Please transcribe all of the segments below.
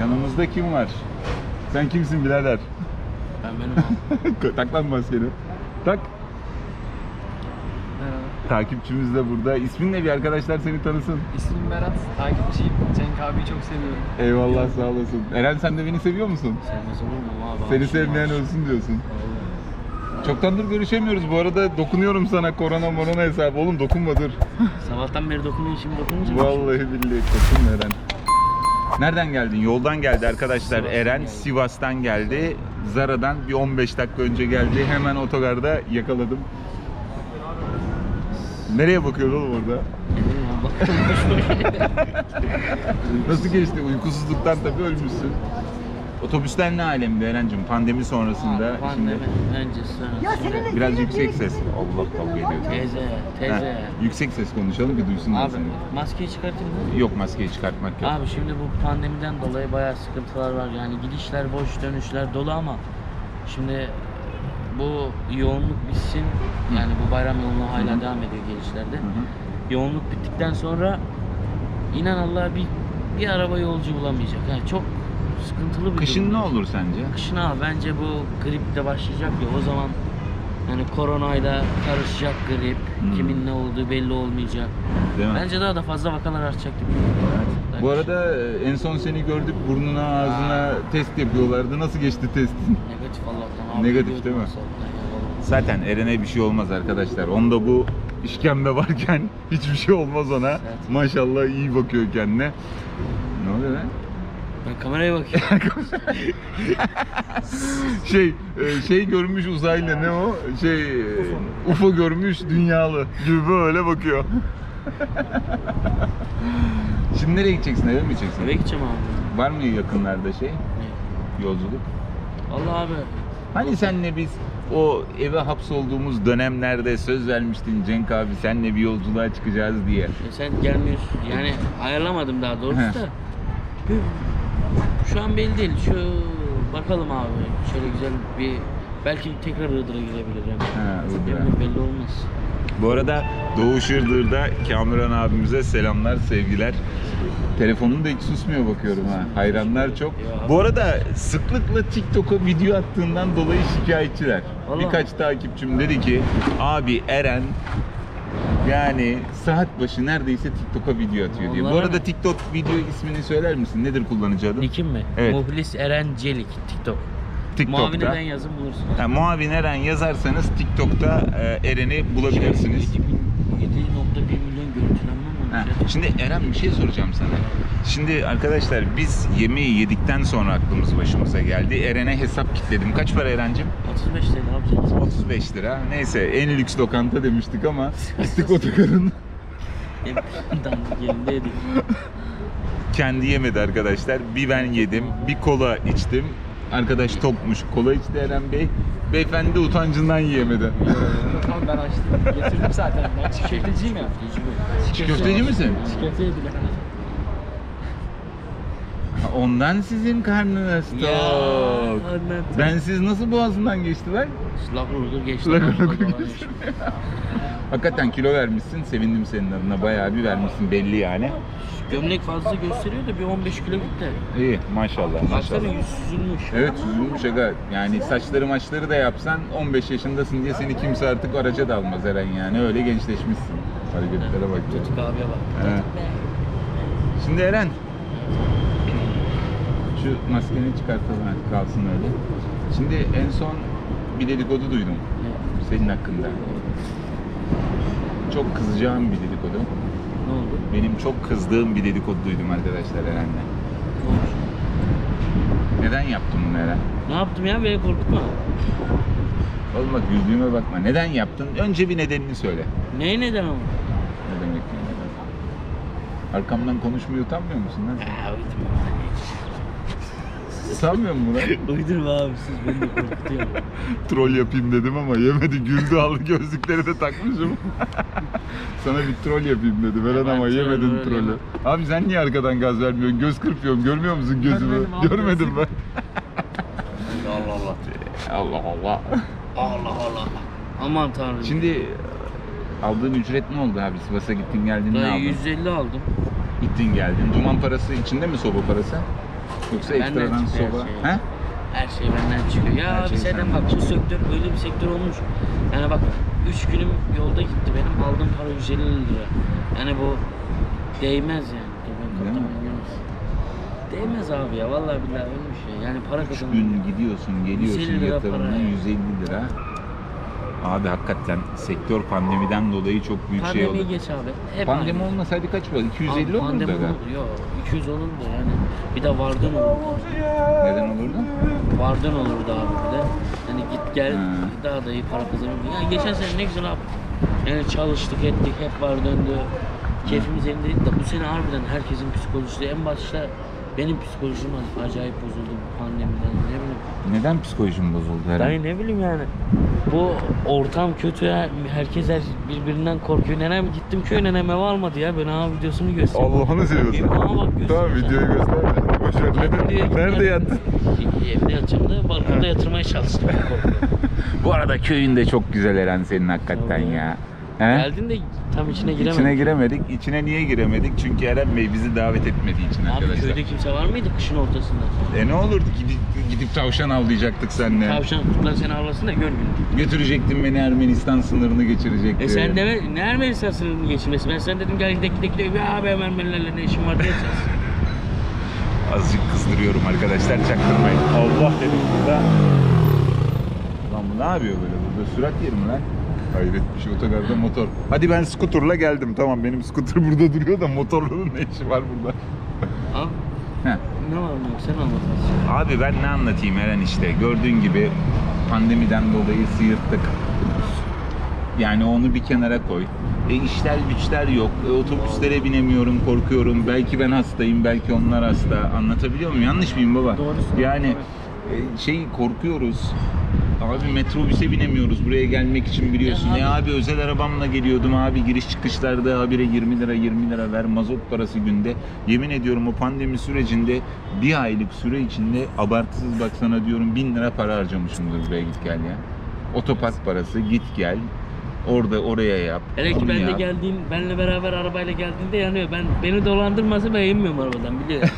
Yanımızda kim var? Sen kimsin birader? Ben benim tak lan maskeni. Tak. Merhaba. Takipçimiz de burada. İsmin ne bir arkadaşlar seni tanısın. İsmim Berat. Takipçiyim. Cenk abiyi çok seviyorum. Eyvallah sağ olasın. Eren sen de beni seviyor musun? Sevmez olur mu abi? Seni sevmeyen ölsün diyorsun. Vallahi. Çoktandır görüşemiyoruz. Bu arada dokunuyorum sana korona morona hesabı. Oğlum dokunma dur. Sabahtan beri dokunuyor şimdi dokununca. Vallahi billahi dokunma Eren. Nereden geldin? Yoldan geldi arkadaşlar. Sivas'tan Eren geldi. Sivas'tan geldi. Zara'dan bir 15 dakika önce geldi. Hemen otogarda yakaladım. Nereye bakıyor oğlum orada? Nasıl geçti? Uykusuzluktan tabii ölmüşsün. Otobüsler ne alemdi Eren'cim? Pandemi sonrasında Abi, Pandemi şimdi öncesi. Ya biraz yüksek ses. Allah kavga ediyor. Teyze, Ha, teyze. yüksek ses konuşalım ki duysunlar Abi seni. maskeyi çıkartayım mı? Yok maskeyi çıkartmak yok. Abi şimdi bu pandemiden dolayı bayağı sıkıntılar var. Yani gidişler boş, dönüşler dolu ama şimdi bu yoğunluk bitsin. Yani bu bayram yoğunluğu hala Hı devam ediyor gelişlerde. Hı. Yoğunluk bittikten sonra inan Allah'a bir bir araba yolcu bulamayacak. Yani çok sıkıntılı bir Kışın ne durum. olur sence? Kışın abi bence bu grip de başlayacak ya o zaman yani koronayla karışacak grip. Hmm. Kimin ne olduğu belli olmayacak. Değil mi? Bence daha da fazla vakalar artacak gibi. Evet. Bu arada e, en son seni gördük burnuna ağzına Aa. test yapıyorlardı. Nasıl geçti testin? Negatif Allah'tan abi. Negatif değil mi? Zaten Eren'e bir şey olmaz arkadaşlar. Onda bu işkembe varken hiçbir şey olmaz ona. Maşallah iyi bakıyor kendine. Ne oluyor lan? Ben kameraya bakıyorum. şey e, şey görmüş uzaylı ne o? Şey e, UFO görmüş dünyalı gibi böyle bakıyor. Şimdi nereye gideceksin? Eve mi gideceksin? Eve gideceğim abi. Var mı yakınlarda şey? Ne? Yolculuk? Vallahi abi Hani senle biz o eve hapsolduğumuz dönemlerde söz vermiştin Cenk abi senle bir yolculuğa çıkacağız diye. e, sen gelmiyorsun. Yani ayarlamadım daha doğrusu da. Şu an belli değil. Şu bakalım abi. Şöyle güzel bir belki tekrar Iğdır'a gidebilirim. Ha, Iğdır'a. Bilmiyorum, belli olmaz. Bu arada Doğu Şırdır'da Kamuran abimize selamlar, sevgiler. Telefonun da hiç susmuyor bakıyorum ha. Hayranlar çok. Bu arada sıklıkla TikTok'a video attığından dolayı şikayetçiler. Vallahi. Birkaç takipçim dedi ki abi Eren yani saat başı neredeyse TikTok'a video atıyor diye. Bu Vallahi arada mi? TikTok video ismini söyler misin? Nedir kullanıcı adın? Nikim mi? Evet. Muhlis Eren Celik TikTok. TikTok'ta. Muavin Eren yazın bulursun. Ha, Muavin Eren yazarsanız TikTok'ta e, Eren'i bulabilirsiniz. 7,1 milyon görüntülenme Ha? Şimdi Eren bir şey soracağım sana. Şimdi arkadaşlar biz yemeği yedikten sonra aklımız başımıza geldi. Eren'e hesap kitledim. Kaç para Eren'cim? 35 TL ne yapacağız? 35 lira. Neyse en lüks lokanta demiştik ama gittik otogarın yedik. kendi yemedi arkadaşlar. Bir ben yedim, bir kola içtim. Arkadaş tokmuş. Kola içti Eren Bey. Beyefendi utancından yiyemedi. Tamam ben açtım. Getirdim zaten. Ben çiğ köfteciyim ya. Çiğ köfteci misin? Çiğ köfte yediler. Ondan sizin karnınız tok. anladım. Ben siz nasıl boğazından geçtiler? Lakur ulgur geçti. Lakur Lakur ulgur geçti. Hakikaten kilo vermişsin. Sevindim senin adına. Bayağı bir vermişsin belli yani. Gömlek fazla gösteriyor da bir 15 kilo gitti. İyi maşallah Baksana maşallah. yüz süzülmüş. Evet süzülmüş aga. Yani saçları maçları da yapsan 15 yaşındasın diye seni kimse artık araca da almaz Eren yani. Öyle gençleşmişsin. Hareketlere bak. Tutuk abiye bak. Şimdi Eren. Şu maskeni çıkartalım hadi kalsın öyle. Şimdi en son bir dedikodu duydum Ne? senin hakkında. Çok kızacağım bir dedikodu. Ne oldu? Benim çok kızdığım bir dedikodu duydum arkadaşlar Eren'le. Ne olmuş? Neden yaptın bunu Eren? Ne yaptım ya beni korkutma. Oğlum bak güldüğüme bakma. Neden yaptın? Önce bir nedenini söyle. Neye neden ama? Ne demek ya neden? Arkamdan konuşmayı utanmıyor musun lan sen? Ya uydurma. Utanmıyor musun lan? uydurma abi siz beni de korkutuyor. troll yapayım dedim ama yemedi. Güldü aldı gözlükleri de takmışım. Sana bir troll yapayım dedim Eren ama yemedin trolü. Abi sen niye arkadan gaz vermiyorsun? Göz kırpıyorsun. Görmüyor musun gözümü? Görmedim abi, Görmedim ben. Allah Allah. Allah Allah. Allah Allah. Aman tanrım. Şimdi aldığın ücret ne oldu abi? Sivas'a gittin geldin ne aldın? 150 aldım. Gittin geldin. Duman parası içinde mi soba parası? Yoksa Benden ekstradan çıkıyor soba. her şey. He? Her şey benden çıkıyor. Ya Her abi şey sen senden bak bu sektör öyle bir sektör olmuş. Yani bak 3 günüm yolda gitti benim aldığım para 150 lira. Yani bu değmez yani. Dur ben. Değmez abi ya vallahi billahi öyle bir şey. Yani para 3 kazanmak. gün gidiyorsun, geliyorsun 150 lira yatırımına para ya. 150 lira. Abi hakikaten sektör pandemiden dolayı çok büyük şey oldu. geç abi. Hep Pandemi aynı. olmasaydı kaç var? 250 Abi olurdu pandemi galiba. olur- Yok 200 olurdu yani. Bir de vardın olurdu. Neden olurdu? Vardın olurdu abi bir de. Yani git gel Ha. daha da iyi para kazanırdın. Yani geçen sene ne güzel abi. Yani çalıştık ettik hep var döndü. Keyfimiz yerindeydi de bu sene harbiden herkesin psikolojisi en başta benim psikolojim acayip bozuldu bu pandemiden ne bileyim. Neden psikolojim bozuldu herhalde? Dayı ne bileyim yani. Bu ortam kötü ya. Herkes her birbirinden korkuyor. Nenem gittim köy nenem ev almadı ya. Ben abi videosunu göstereyim. Allah'ını seviyorsun. Aa, bak, göster tamam videoyu göster. Boş ver. Nerede- Nerede yattın? Evde yatacağım da balkonda yatırmaya çalıştım. Bu arada köyünde çok güzel Eren senin hakikaten Tabii. ya. He? Geldin de tam içine giremedim. İçine giremedik. İçine niye giremedik? Çünkü Eren Bey bizi davet etmediği için Abi arkadaşlar. köyde kimse var mıydı kışın ortasında? E ne olurdu gidip, gidip tavşan avlayacaktık seninle. Tavşan kutlar seni avlasın da gör günü. Götürecektin beni Ermenistan sınırını geçirecektin. E sen de ne Ermenistan sınırını geçirmesi? Ben sen dedim gel gidelim gidelim gidelim. Ya abi Ermenilerle ne işin var diyeceğiz. Azıcık kızdırıyorum arkadaşlar çaktırmayın. Allah dedim burada. Lan bu ne yapıyor böyle? Burada sürat yeri mi lan? Hayret bir şey otogarda motor. Hadi ben skuterla geldim. Tamam benim skuter burada duruyor da motorların ne işi var burada? Abi Heh. ne var mı sen anlat. Abi ben ne anlatayım Eren işte. Gördüğün gibi pandemiden dolayı sıyırttık. Yani onu bir kenara koy. E işler güçler yok. E, otobüslere binemiyorum, korkuyorum. Belki ben hastayım, belki onlar hasta. Anlatabiliyor muyum? Yanlış mıyım baba? Doğru. Yani e, şey korkuyoruz. Abi metrobüse binemiyoruz buraya gelmek için biliyorsun. Ya Ya, abi- abi özel arabamla geliyordum abi giriş çıkışlarda habire 20 lira 20 lira ver mazot parası günde. Yemin ediyorum o pandemi sürecinde bir aylık süre içinde abartısız baksana diyorum 1000 lira para harcamışımdır buraya git gel ya. Otopark parası git gel. Orada oraya yap. Hele ki ben de yap. geldiğim, benle beraber arabayla geldiğinde yanıyor. Ben beni dolandırmasa ben inmiyorum arabadan biliyor.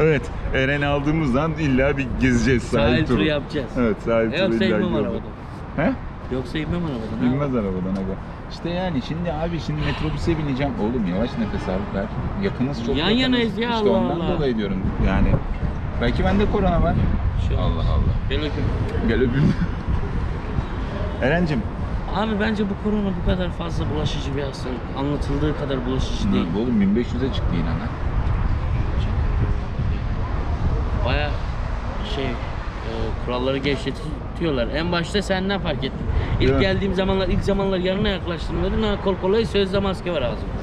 Evet. Eren'i aldığımız zaman illa bir gezeceğiz sahil, Sahil turu yapacağız. Evet sahil turu Yoksa illa inmem ki arabadan. He? Yoksa inmem arabadan. ha. Binmez arabadan aga. İşte yani şimdi abi şimdi metrobüse bineceğim. Oğlum yavaş nefes al ver. Yakınız çok Yan yakınız. yanayız ya, İşte Allah ondan Allah. dolayı diyorum. Yani belki bende korona var. Olmaz. Allah Allah. Gel bakayım. Gel öpeyim. Eren'cim. Abi bence bu korona bu kadar fazla bulaşıcı bir hastalık. Anlatıldığı kadar bulaşıcı değil. Oğlum 1500'e çıktı yine lan. Baya şey e, kuralları gevşetiyorlar. En başta senden fark ettim. İlk mi? geldiğim zamanlar ilk zamanlar yanına yaklaştırmıyordun. Ha kol kolay sözde maske var ağzımda.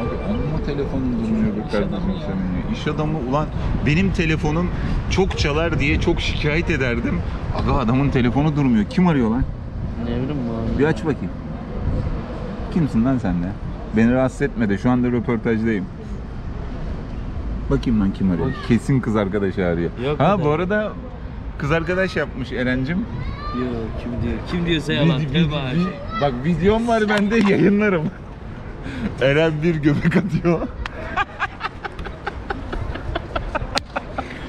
Abi amma telefonun durmuyor be kardeşim senin ya. İş adamı ulan benim telefonum çok çalar diye çok şikayet ederdim. Aga adamın telefonu durmuyor. Kim arıyor lan? Bileyim bu abi. Bir aç bakayım. Kimsin lan sen de? Beni rahatsız etme de şu anda röportajdayım. Bakayım lan kim arıyor. Oy. Kesin kız arkadaşı arıyor. Yok ha bu arada kız arkadaş yapmış Eren'cim. Yok kim diyor? Kim diyorsa yalan. Vid- Tövbe vid- vid- bak videom var bende yayınlarım. Eren bir göbek atıyor.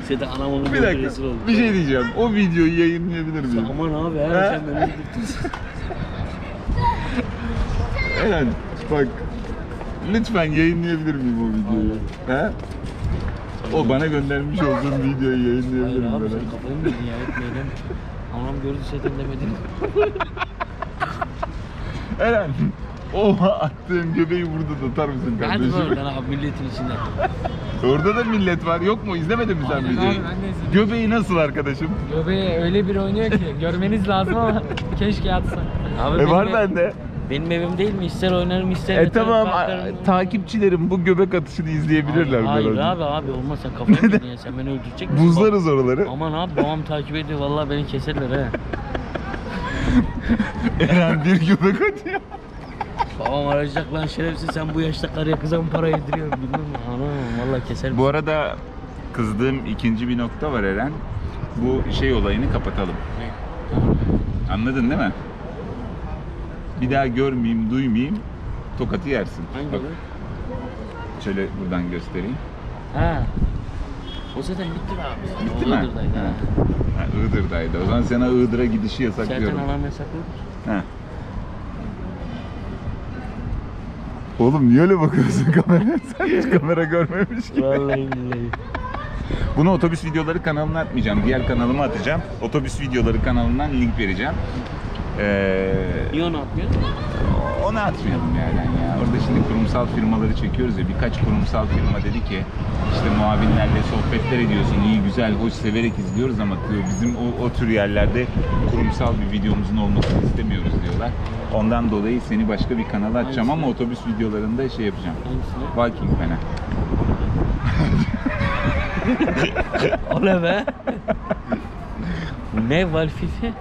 Size de anam onun bir böyle dakika rezil oldu. bir şey diyeceğim. O videoyu yayınlayabilir miyim? Aman abi her sen beni öldürdün. Eren bak lütfen yayınlayabilir miyim o videoyu? He? O bana göndermiş olduğun videoyu Hayır yayınlayabilirim abi ben. sen kafayı mı yedin ya etmeyelim. Anam gördü zaten demedin. Eren o attığın göbeği burada tutar mısın Hadi kardeşim? oradan abi milletin içinde. Orada da millet var yok mu? İzlemedin mi sen Aynen videoyu? abi, ben de izledim. Göbeği nasıl arkadaşım? Göbeği öyle bir oynuyor ki görmeniz lazım ama keşke yatsa. Abi E benim var ev- bende. Benim evim değil mi? İster oynarım ister E yatarım, tamam kalkarım. a- takipçilerim bu göbek atışını izleyebilirler. Hayır, hayır birazcık. abi abi olmaz sen kafayı mı yedin ya sen beni öldürecek misin? Buzlarız oraları. Aman abi babam takip ediyor vallahi beni keserler he. Eren bir göbek atıyor. Babam arayacak lan şerefsiz sen bu yaşta karıya kıza mı para yediriyorsun bilmem mi? Anam vallahi keser Bu arada kızdığım ikinci bir nokta var Eren. Bu şey olayını kapatalım. Ne? Anladın değil mi? Bir daha görmeyeyim, duymayayım. Tokatı yersin. Hangi Bak, şöyle buradan göstereyim. Ha. O zaten bitti be abi. Bitti O mi? Iğdır'daydı, Ha. ha. Iğdır'daydı. O zaman sana Iğdır'a gidişi yasaklıyorum. Zaten anam yasakladı. Ha. Oğlum niye öyle bakıyorsun kameraya? Sen hiç kamera görmemiş gibi. Vallahi billahi. Bunu otobüs videoları kanalına atmayacağım. Diğer kanalıma atacağım. Otobüs videoları kanalından link vereceğim. Ee, Niye onu atmıyor? Onu atmayalım yerden ya. Orada şimdi kurumsal firmaları çekiyoruz ya. Birkaç kurumsal firma dedi ki işte muavinlerle sohbetler ediyorsun. iyi güzel, hoş severek izliyoruz ama diyor, bizim o, o tür yerlerde kurumsal bir videomuzun olmasını istemiyoruz diyorlar. Ondan dolayı seni başka bir kanala atacağım ama otobüs videolarında şey yapacağım. Viking Fan'a. O ne be? ne Valfife?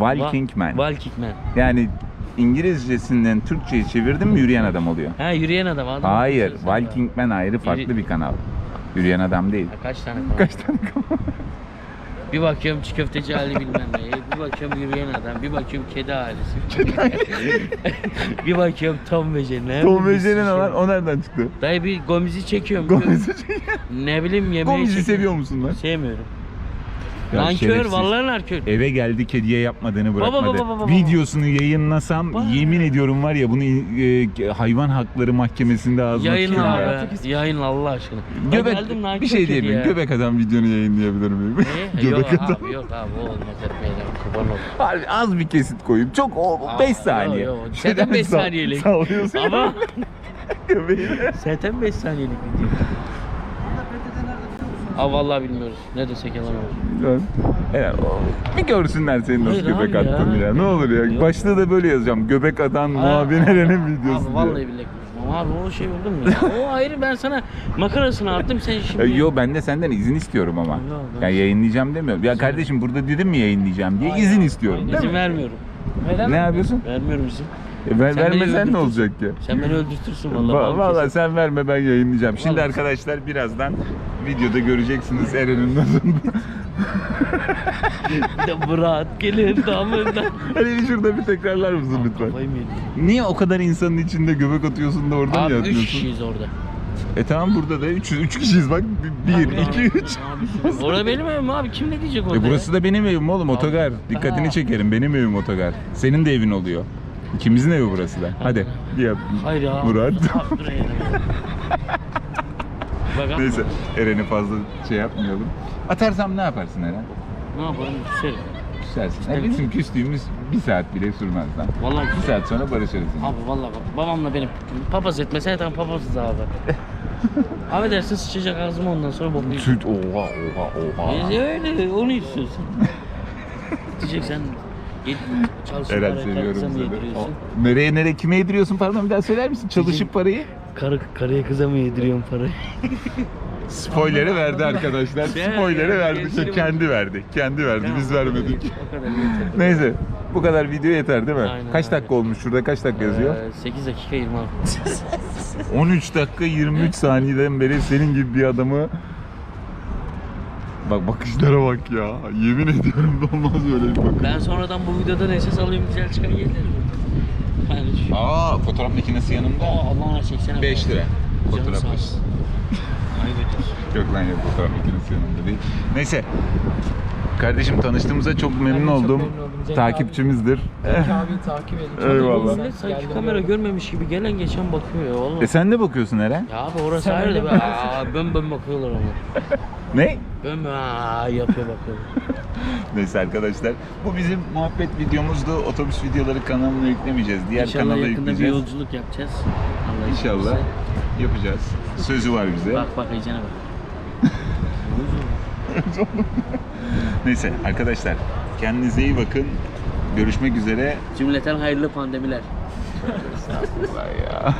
Viking Man. Valkikman. Yani İngilizcesinden Türkçe'ye çevirdim mi yürüyen adam oluyor. Ha yürüyen adam. adam Hayır, Viking Man ayrı farklı Yürü- bir kanal. Yürüyen adam değil. Ha, kaç tane kanal? Kaç tane kanal? Bir bakıyorum çiğ köfteci Ali bilmem ne. Bir bakıyorum yürüyen adam. Bir bakıyorum kedi ailesi. bir bakıyorum Tom ve Jerry. Tom ve bir Jerry ne sürü lan? şey. O nereden çıktı? Dayı bir Gomez'i çekiyorum. Gomez'i Ne bileyim yemeği Gomez'i çekiyorum. seviyor musun lan? Sevmiyorum. Nankör şerefsiz. vallahi nankör. Eve geldi kediye yapmadığını Baba, bırakmadı. baba, baba, baba. Videosunu yayınlasam Baba. yemin ediyorum var ya bunu e, hayvan hakları mahkemesinde ağzına Yayınla abi. ya. Artık- Yayınla Allah aşkına. Göbek, geldim bir şey diyeyim. Göbek adam videonu yayınlayabilir miyim? Ne? Göbek yok adam. abi yok abi o olmaz etmeyelim kurban olayım. Harbi az bir kesit koyayım. Çok o Aa, 5 yok, saniye. yok. Zaten beş Sall- saniyelik. Sallıyorsun Ama göbeğini. zaten 5 saniyelik video. Aa vallahi bilmiyoruz. Ne desek yalan olur. Evet, o- bir görsünler seni nasıl Hayır göbek abi ya. attığını ya. Ne olur ya. Yok. Başlığı da böyle yazacağım. Göbek atan muhabir Eren'in videosu Abi diye. vallahi billahi. konuşmam. Abi o şey oldu mu ya? O ayrı ben sana makarasını attım sen şimdi. E, Yo ben de senden izin istiyorum ama. Yok, ben- Ya yayınlayacağım demiyorum. Ya kardeşim burada dedim mi yayınlayacağım diye izin istiyorum. değil İzin mi? vermiyorum. Ne yapıyorsun? Vermiyorum izin. E, ver, Sen vermesen ne olacak ki? Sen beni öldürtürsün vallahi. Va- vallahi sen verme ben yayınlayacağım. Şimdi Vallahi. arkadaşlar birazdan videoda göreceksiniz Eren'in. Bir de Murat gelir damından. Hani bir şurada bir tekrarlar mısın lütfen? Niye o kadar insanın içinde göbek atıyorsun da orada Abi niye 3 atıyorsun? kişiyiz orada. E tamam burada da 3 3 kişiyiz bak. 1 2 3. Abi, Orada benim evim abi kim ne diyecek orada E burası da benim evim oğlum otogar. Dikkatini Ha. çekerim benim evim otogar. Senin de evin oluyor. İkimizin evi burası da. Hadi ya? Hayır ya. Murat. Bak Neyse Eren'i fazla şey yapmayalım. Atarsam ne yaparsın Eren? Ne yapalım küserim. Küsersin. İşte E bizim küstüğümüz bir saat bile sürmez lan. Vallahi Bir saat sonra barışırız. yine. Abi vallahi bak babamla benim papaz etmesen tamam papazız abi. abi dersin sıçacak ağzıma ondan sonra bok yiyecek. Süt oha oha oha. E, öyle onu istiyorsun. Diyecek sen çalışıp Eren seviyorum seni. O- Nereye nereye kime yediriyorsun pardon bir daha söyler misin? Çalışıp parayı. Karı, karıya kıza mı yediriyorsun parayı? Spoiler'ı verdi arkadaşlar. Şey, Spoiler'ı verdi. gençlerim- Kendi verdi. Kendi verdi. Biz vermedik. O kadar yeter. Neyse. Bu kadar video yeter değil mi? Aynen, Kaç dakika olmuş şurada? Kaç dakika yazıyor? Ee, 8 dakika 26. 13 dakika 23 saniyeden beri senin gibi bir adamı Bak bakışlara bak ya. Yemin ediyorum olmaz böyle bir bakış. Ben sonradan bu videodan esas alayım güzel çıkan gelirim. Yani şu... Aa fotoğraf makinesi yanımda. Aa, Allah'ına çeksene. 5 lira. Fotoğraf makinesi. ediyorsun. Yok lan yok fotoğraf makinesi yanımda değil. Neyse. Kardeşim tanıştığımıza çok memnun çok oldum. memnun oldum. Cenk Takipçimizdir. Abiyi takip edin. Eyvallah. Millet sanki Geldim kamera gördüm. görmemiş gibi gelen geçen bakıyor ya vallahi. E sen de bakıyorsun Eren. Ya abi orası Sen ayrı öyle da be. Aa, bön bön bakıyorlar ama. Ne? Bön bön aa, yapıyor bakıyor. Neyse arkadaşlar. Bu bizim muhabbet videomuzdu. Otobüs videoları kanalına yüklemeyeceğiz. Diğer İnşallah kanala yakında bir yükleyeceğiz. yolculuk yapacağız. Allah izin İnşallah verirse. yapacağız. Sözü var bize. Bak bak iyicene bak. Neyse arkadaşlar kendinize iyi bakın. Görüşmek üzere. Cümleten hayırlı pandemiler. Estağfurullah ya.